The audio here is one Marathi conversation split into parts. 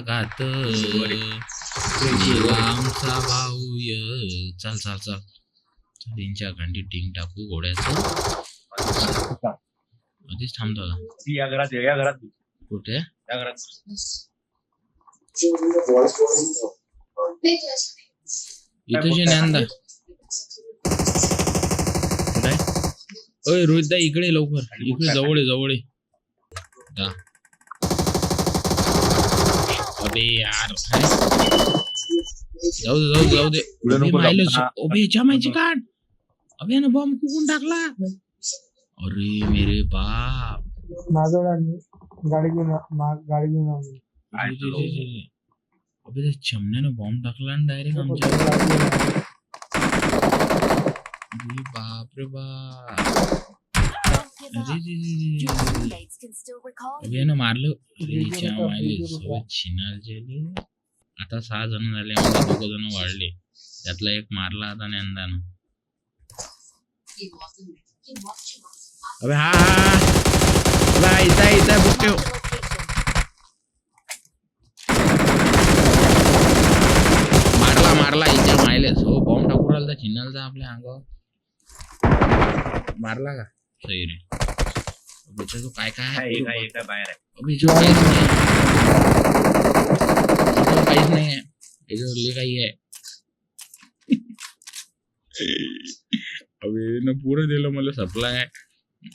घात आमचा भाऊ य चाल चाल चाल. त्यांच्या गांडी टिंग टाकू घोड्याचं. आधीच थांबतो या घरात या घरात कुठे? या घरात इथं जे ज्ञानदा काय ओय रोहित दा इकडे लवकर. इकडे जवळ आहे जवळ आहे अबे यार काय? जाऊ दे जाऊ दे जाऊ दे अबे नको मायलं जाऊ. हा. अबे जमायची काढ अबे ना बॉम्ब कुकून टाकला अरे मेरे बाप माझं गाडी घेऊन मा- गाडी घेऊन. अबे चिमण्यानं बॉम्ब टाकला ना डायरेक्ट आमच्या बाप रे बाप अरे जे- जे- जे- जे. अबे यानं मारलं अरे हिच्या मायले सोबत छिनाल जेले आता सहा जण झाले म्हणजे दोघ जण वाढले त्यातला एक मारला आता नंदानं अबे हा हा अबे हा इथं आहे, इथं आहे, बुक ठेव मारला मारला हिच्या मायले हो बॉम्ब टाकू राहिला छिनालचा आपल्या अंगावर मारला का सही रे अबे त्याचं काय काय काय आहे एक आहे, बाहेर काहीच नाही काहीच नाही आहे याच्यावर लय काही आहे अबे न पुरं दिलं मला सप्लाय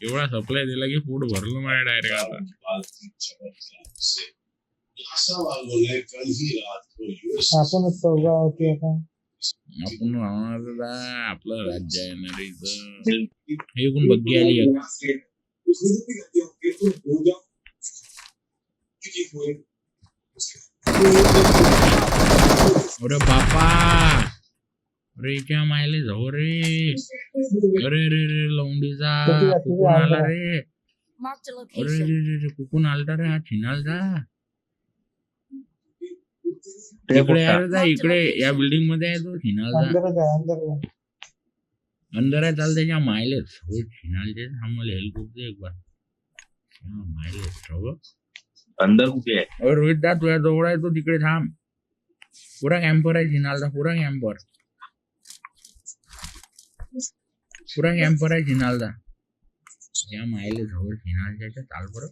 एवढा सप्लाय दिला की पोट भरलं माझ्या डायरेक्ट आता आपणच चौघा होती आपण आपलं राज्य आहे ना रे इथं. हे कोण बग्गी आली आहे अरे बापा अरे क्या मायले जाऊ रे अरे रे रे लवंडीचा कुकून आला रे अरे रे रे रे कुकून आलता रे हा छिनालचा इकडे आहे रे जा, इकडे या बिल्डिंगमध्ये आहे तो छिनालचा अंदर आहे चाल त्याच्या मायलेच हो छिनालचे हा मला हेल्प करते एक बार हा, मायलेच ठेव? अंदर कुठे आहे? अरे रोहित दा तुझ्या जवळ आहे तो तिकडे थांब. पुरा कॅम्पर आहे छिनालचा पुरा कॅम्पर पुरा कॅम्पर आहे छिनालचा या मायले जवळ छिनालच्या चाल बरं.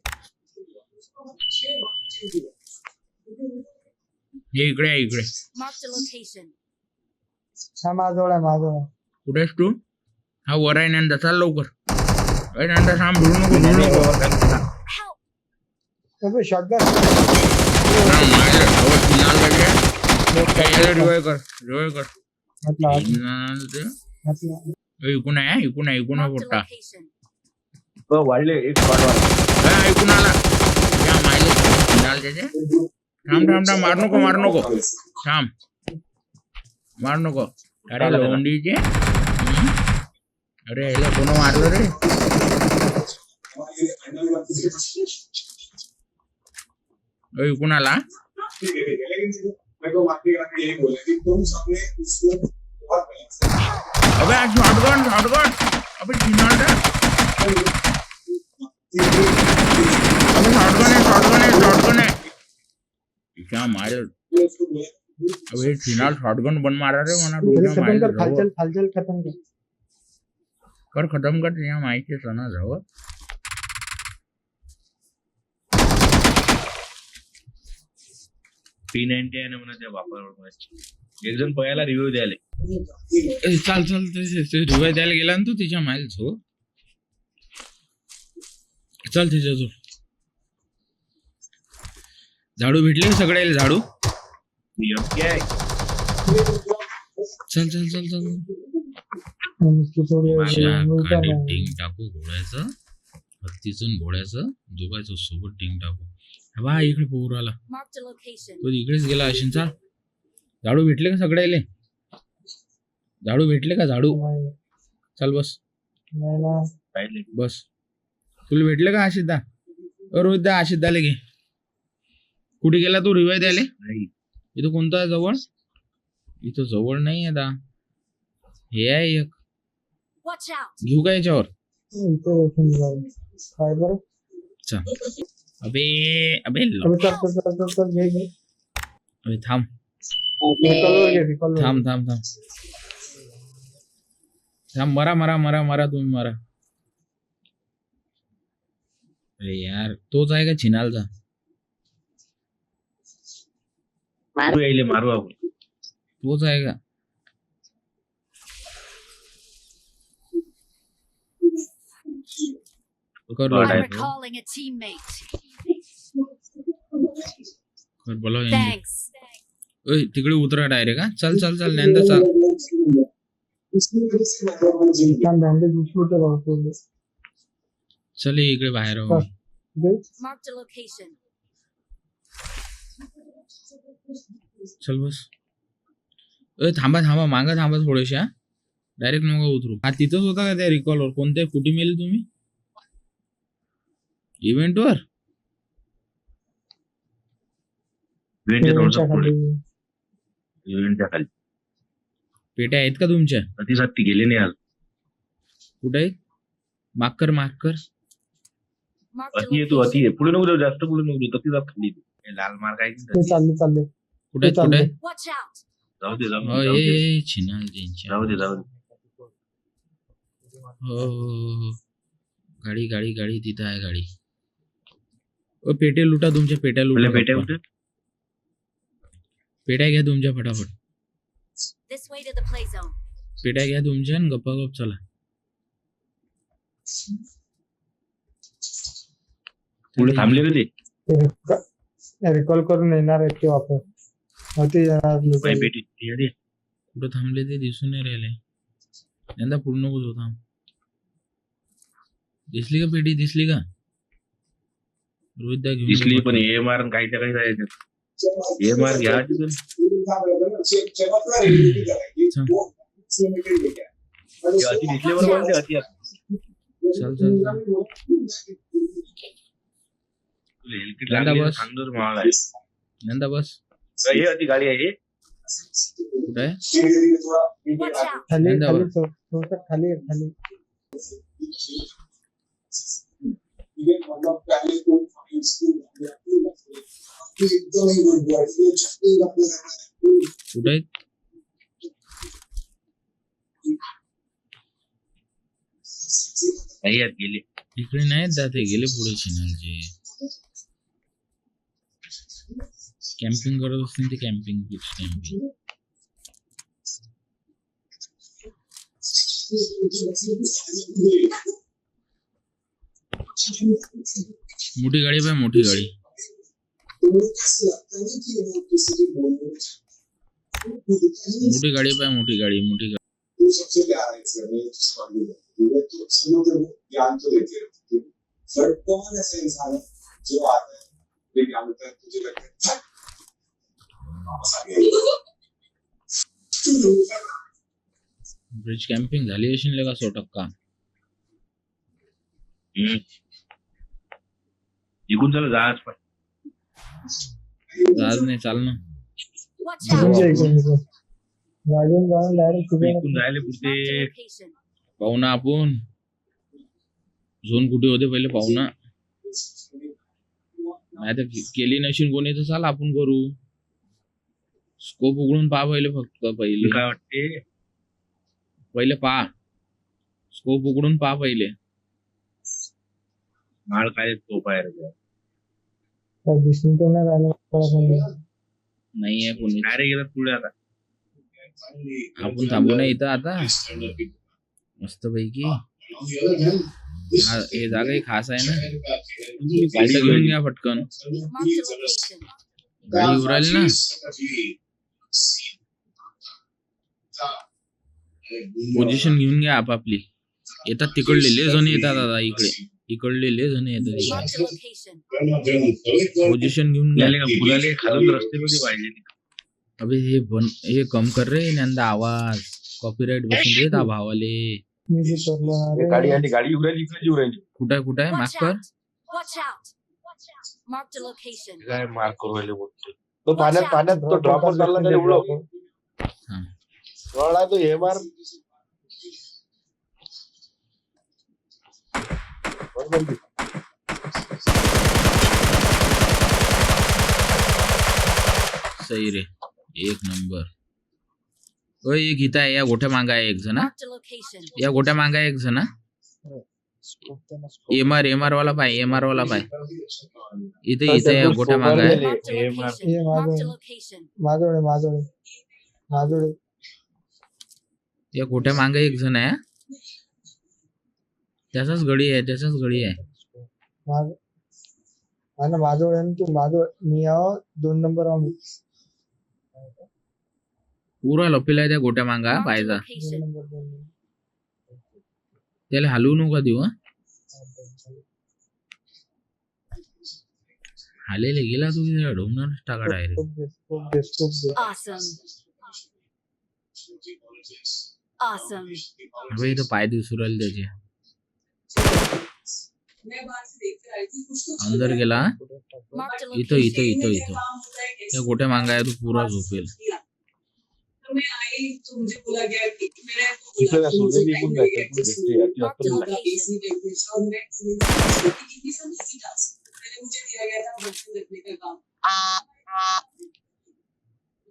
हे इकडे आहे इकडे. हा माझजवळ आहे माझजवळ आहे. कुठे आहेस तू? हा वर आहे नंदा चाल लवकर. नंदा थांब भिडू नको भिडू नको रिवाय कर रिवाय कर. इकून आहे आहे पोट्टा. हो, वाढले एक ऐकून आला. या मायले छिनाल त्याचे. थांब थांब थांब मार नको मार नको. थांब. मार नको. अरे लोंडीचे? अरे याला कोण मारलं रे? इकून आला अबे शॉटगन शॉटगन अबे अबे शॉटगन आहे शॉटगन आहे शॉटगन आहे. क्या मारे? अबे छिनाल शॉटगन बन मारा रे हे मायले कर जवळ. खालचल खालचल खतम कर कर खतम कर तुझ्या माहिती सणा जवळ पी नाईन्टी आहे ना म्हणा त्या वापरावर. एक जण पयाला रिव्ह्यू द्यायला चाल चाल रिवाय द्यायला गेला ना तू तिच्या मायल झो चल तिच्या झो झाडू भेटले का सगळ्याला झाडू? योग्य आहे. चल चल चल चल. नाही. टिंग टाकू घोड्याचं हत्तीचं घोड्याचं दोघांचं सोबत टिंग टाकू. हा बा इकडे पोर आला तो इकडेच गेला चाल. झाडू भेटले का सगळ्याले? झाडू भेटले का झाडू? चल बस. नाही ना. पाहिले. बस. तुला भेटले का आशिष दा रोहित दा आशिष दाले घे. कुठे गेला तू रिवाय द्याले इथं कोणता आहे जवळ? इथं जवळ नाही आहे दा. हे आहे एक. घेऊ का याच्यावर? अबे अबे अबे थांब. थांब थांब थांब. थांब मरा मरा मरा मरा तुम्ही मरा. अरे यार तोच आहे का चिनालचा? मारू यायले मारू आपण. तोच आहे का? कर. कर बोला. ओय तिकडे उतरा डायरेक्ट हा चल चल चल नंतर चल. चल इकडे बाहेर आहो. चल बस थांबा थांबा मागं थांबा थोडेसे हा डायरेक्ट नका उतरू. हा तिथंच होता का त्या रिकॉलवर कोणत्या कुठे मेले तुम्ही? इव्हेंटवर इव्हेंटच्या खाली. पेट्या आहेत का तुमच्या? प्रतिसाद ती गेले नाही आज. कुठे आहेत? Marked a अति आहे तू अति. आहे. पुढे नको जाऊ जास्त पुढे नको जाऊ. प्रतिसाद खाली. हे लाल मार्ग आहे की चालले चालले. कुठे कुठे आहेत? Watch out. जाऊ दे जाऊ दे, जाऊ दे. छिनाल जाऊ दे जाऊ दे. हो हो, हो, हो. गाडी गाडी गाडी तिथं आहे गाडी ओ पेटे लुटा तुमच्या पेट्या लुटा पेट्या. कुठे पेट्या घ्या तुमच्या फटाफट This way to the play zone. पेट्या घ्या तुमच्या आणि गप्पा गप चला पुढे थांबले का ते रिकॉल करून येणार आहेत ते वापस मग ते येणार लोकं. पेटी. कुठं थांबले ते दिसून नाही राहिले यंदा पूर्ण नको तो थांब दिसली का पेटी? दिसली का? रोहितदा घेऊन दिसली ये पण. ए मार काहीच्या काही जायचं ए मार घ्या तिथून अति ते अति चल चल बस. नंदा बस. हे अति गाडी आहे कुठं. खाली. यंदा खाली बस. थो- थोडंसं खाली आहे, खाली कुठं आहे नाही यात गेले. इकडे नाहीत जाते गेले पुढे शिनालचे कॅम्पिंग करत असतील ते कॅम्पिंग पिच कॅम्पिंग मोठी गाडी पाहिजे मोठी गाडी. मोठी गाडी पाहिजे मोठी गाडी मोठी गाडी. बट कौन ऐसा इंसान है जो आता है होता है तुझे लगता है वापस आ गया ब्रिज कॅम्पिंग झाली असेल का सो टक्का? इकडून चला जहाज पण. आज नाही चाल ना. Watch घेऊन out. जा इकडून इकडून. गाडीहून जाऊन डायरेक्ट इकडून जायला Marked पुढते a location. पाहू ना आपण. झोन कुठे होते पहिले पाहू ना नाही तर केली नशील कोणी तर चाल आपण करू. स्कोप उघडून पहा पहिले फक्त पहिले. काय वाटते? पहिले पहा. स्कोप उघडून पहा पहिले. माळ काय तो पायर दिसून तर नाही राहिलं. नाही आहे कोणी. काय रे गेला पुढे आता. आपण थांबू ना इथं आता. मस्त पैकी. हा हे जागा ही खास आहे ना. गाडी घेऊन घ्या पटकन. गाडी उराली ना. पोझिशन घेऊन घ्या आपापली. येतात तिकडले. जण येतात दादा इकडे. इकडले लय जण येतात. इकडे location. पोझिशन घेऊन फुलाले खालून रस्ते मध्ये पाहिजे अबे हे बन हे कम कर रे नंदा आवाज. कॉपीराईट बसून देत आ भावाले. गाडी आली गाडी उरायली इकडे उरायली कुठं आहे कुठं आहे? Watch माफ कर. काय मार्क करू राहिले बोलतो तो पाण्यात पाण्यात तो ड्रॉपर चालला त्याला उडव. हा. वळला तो हे मार. सही रे. एक नंबर. होय एक इथं आहे. या गोठ्या मागा आहे एक जण हा. या गोट्या मागा एक जण. एम आर एम आर वाला पाय एम आर वाला पाय. इथे इथे या गोट्या मागा आहे. या गोट्या मागे एक जण आहे हा. त्याचाच गडी आहे त्याचाच गडी आहे. माझ हा ना तू माझोड मी आहो दोन नंबर आहो मी. पुरा लपेला त्या गोट्या मागा पायचा दोन location. नंबर दोन नंबर. त्याला हलवू नका देऊ हा. हालेले गेला तू तिथे ढोंगणार टाका डायरेक्ट Awesome. Awesome. इथं पाय दिसू राहिले त्याचे. अंदर गेला इथं. इथं इथं इथं. त्या गोट्या मागा आहे? तू पुरा झोपेल.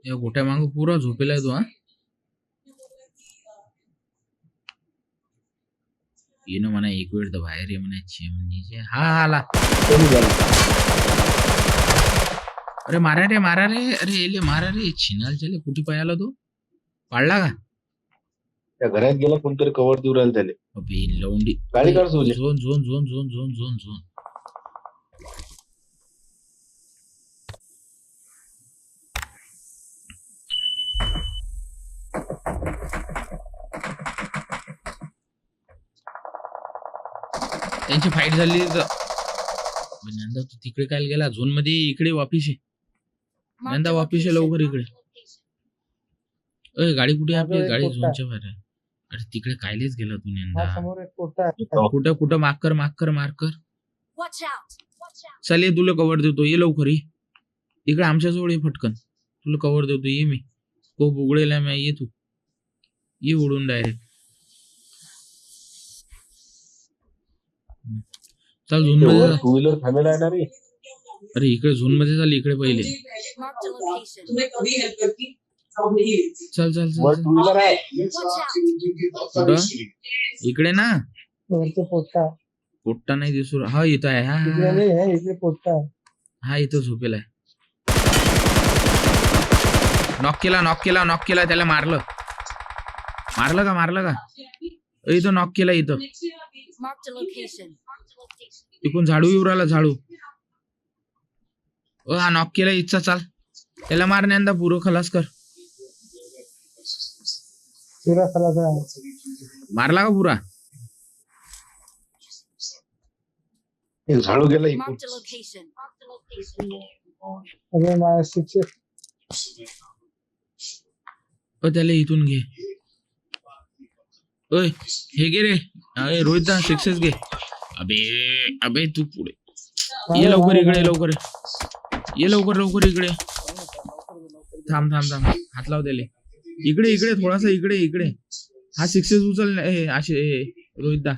या गोट्या माग? पुरा झोपेला आहे तू हा? ये ना म्हणा एक वेळ तर बाहेर ये म्हणा चिमणीचे हा हा, आला अरे मारा रे मारा रे अरे एले मारा रे छिनाल चले कुठे पाय आला तू. पाळला का? त्या घरात गेला कोणतरी कवर देऊ राहिलं त्याले. अबे लवंडी. गाडी काढ. Zone zone zone zone zone zone zone. त्यांची फाईट झाली तर नंदा तू तिकडे काय गेला? झोनमध्ये इकडे वापिस आहे नंदा वापिस आहे. लवकर इकडे. अय गाडी कुठे आहे आपली? गाडी. झोनच्या बाहेर आहे. अरे तिकडे कायलेच गेला तू नंदा. समोर एक कोटा आहे? इथं कुठं कुठं? माग कर माग कर मार कर. चल ये तुला कवर देतो. ये लवकर ये. इकडे आमच्या जवळ ये फटकन तुला कवर देतो. ये मी. खूप उघडेला मी ये तू. ये उडून डायरेक्ट चल झोनमध्ये जा. टू व्हीलर थांबेला आहे. ना रे अरे इकडे झोनमध्ये चाल इकडे पहिले. Marked a location. चल चल वर चल, टू व्हीलर आहे. कुठं? इकडे ना. वरती पोट्टा. नाही दिसू हा इथं आहे. हा, इकडे हा. नाही आहे इकडे पोट्टा आहे. हा इथं झोपेला आहे. नॉक केला नॉक केला नॉक केला त्याला मारलं. मारलं का मारलं का? अ, इथं नॉक केला इथं. Marked a location. इकडून झाडू येऊ राहिला झाडू. ओ हा नॉक केला इच्छा चाल. त्याला मारण्यांदा पुरं खलास कर. मारला का पुरा? झाडू गेला त्याला इथून घे. ओय हे घे रे. अरे रोहित दा सक्सेस घे. अबे अबे तू पुढे. ये लवकर इकडे लवकर. ये लवकर लवकर इकडे. थांब थांब थांब. हात लाव त्याले इकडे इकडे थोडासा इकडे इकडे. हा सिक्सेस उचल असे रोहित दा.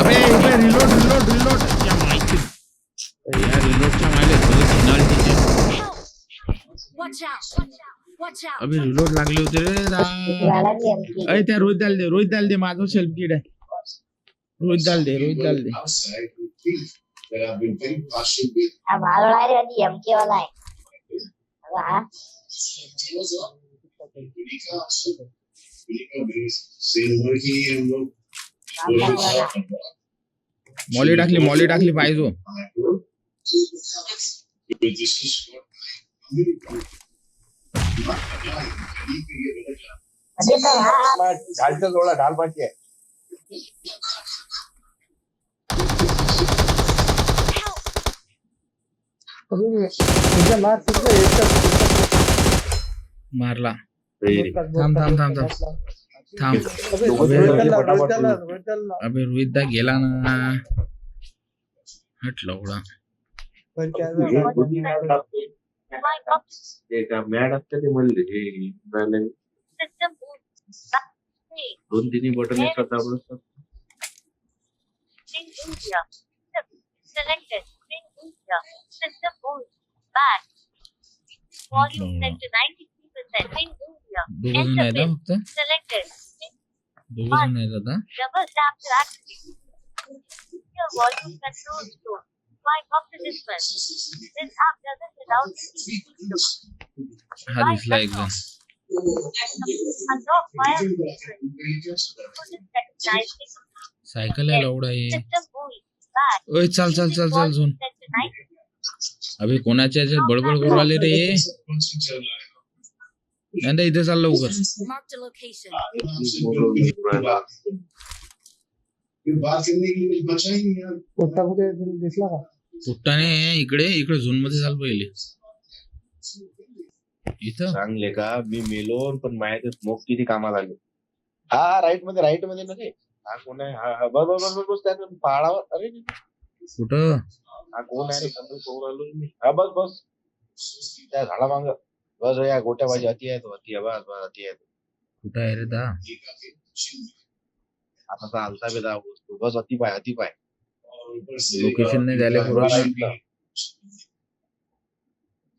अबे इकडे रिलोड रिलोड रिलोड क्या माहिती यार रिलोडच्या मागे सगळं खिनाल तिथे अभि रिलोड लागले होते रे अरे त्या रोहित दाल दे रोहित दाल दे माझं सेल्फ किड आहे रोहित दाल दे रोहित दाल दे. मॉली टाकली मॉली टाकली पाहिजे हो. ढालच्या जोडा ढाल आहे एकच मारला थांब, थांब, थांब, थांब. थांब अबे, रोहित दा गेला ना हट लवडा बरं, काय झालं? ते का मॅड असते ते म्हणले हे झालं. Three. दोन तिन्ही बटन एकदा दाबलं तर Pin India. Selected. Pin India. System mode. Back. Volume set to 93%. Pin India. दोघ जण आहेत Enter ना pin. फक्त Selected. Pin दोघ जण आहेत आता double tap to activate. Your volume control store. How do you fly exam? Cycle allowed आहे. ओय चल चाल चाल चल झोन अबे कोणाच्या याच्यात बडबड करू आले रे? नंदा इथे चाल लवकर. दिसला का? पोट्टाने इकडे इकडे झोनमध्ये चाल पहिले. इथं? चांगले का? मी मेलो पण माझ्या स्मोक किती कामाला आले. हा राईटमध्ये राईटमध्ये ना रे. हा कोण आहे? हा हा बस बस बस बस त्या पहाडावर अरे कुठं? हा कोण आहे? रे आलो मी. हा बस बस. त्या झाडा मांग. बस या गोट्या भाजी अति आहेत अति आहे बस बस अति आहेत. कुठं आहे रे दा? आता चालता बे दा बस अति पाय अति पाय. लोकेशन नाही द्यायला पुरा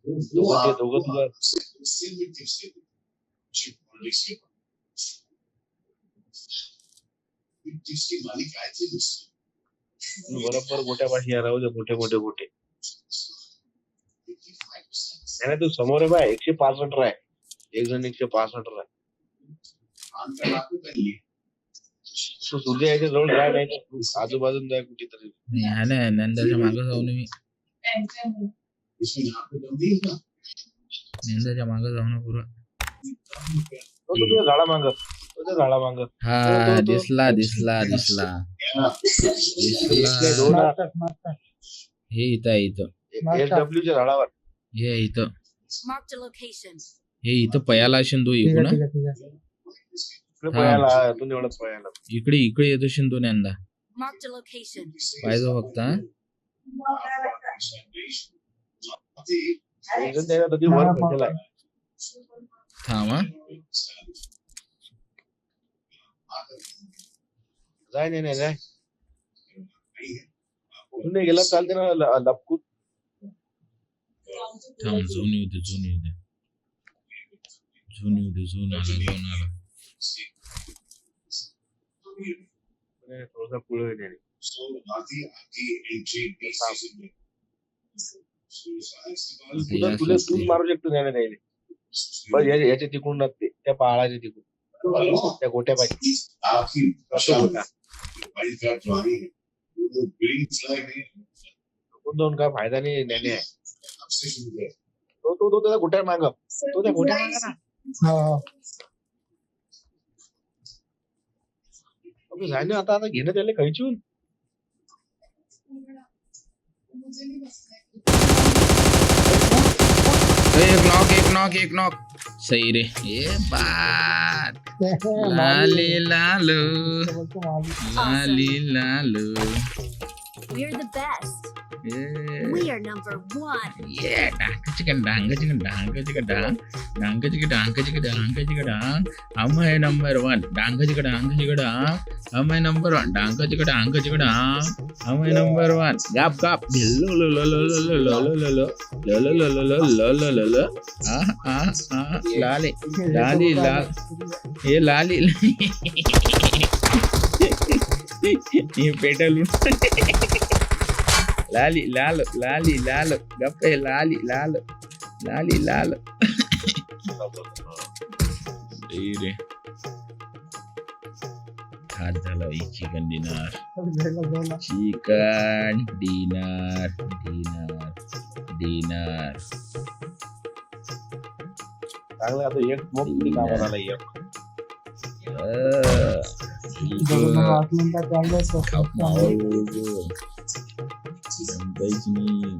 दोघं तुला बरोबर गोट्या पाशी राहू दे मोठे मोठे गोटे नाही तू समोर आहे बाय एकशे पासष्ट आहे एक जण एकशे पासष्ट आहे सूर्य जवळ झाड आजूबाजून जाय कुठेतरी. नाही नंदाच्या मागे जाऊन मी नंदाच्या मागे जाऊन पुरा. झाडा झाडा दिसला दिसला दिसला. हे इथं आहे इथं. झाडावर. हे इथं. हे इथं पयाला असेल तो इकडं. हा. एवढंच इकडे इकडे येतो असेल a location. पाहिजे फक्त हा? कधी वर थांब हा. जाय नाही नाही जाय नाही गेला चालते ना ल- लपकून. थांब झोन येऊ दे झोन येऊ दे. झोन येऊ दे झोन आला झोन आला. थोडासा पुढे गेले तुला तुला तूच मारू शकतो त्याने नाही बस याच्या याच्या तिकडून नसते त्या पहाडाच्या तिकडून त्या गोट्या पाहिजे दोन काय फायदा नाही ज्ञाने तो तो तो त्याला गोट्या माग. तो त्या गोट्या मागा ना. को सहने आता था घेने चले कहीं चून एक नॉक एक नॉक एक नॉक सही रे ये बात लाली लालू लाली Lalu We're the best. Yeah. We are number one. Yeah, danga chicka danga chicka danga chicka dang, danka chicka danka chicka danka chicka dang. Number one. Danka chicka danka chicka dang. Amma number one. Danka chicka danka chicka dang. Amma number one. Gap gap. Lo lo lo lo lo lo lo lo lo lo lo lo lo lo lo lo lo lo. Ah ah ah. Lali lali lali. Hey lali. ini నీ lali lalo lali lalo gape lali lalo lali lalo, Lalu. adalah chicken dinner chicken dinner dinner dinner चांगलं आता एक मोठी कामाला एक Kalkmalı oldu. Yanındayız miyim?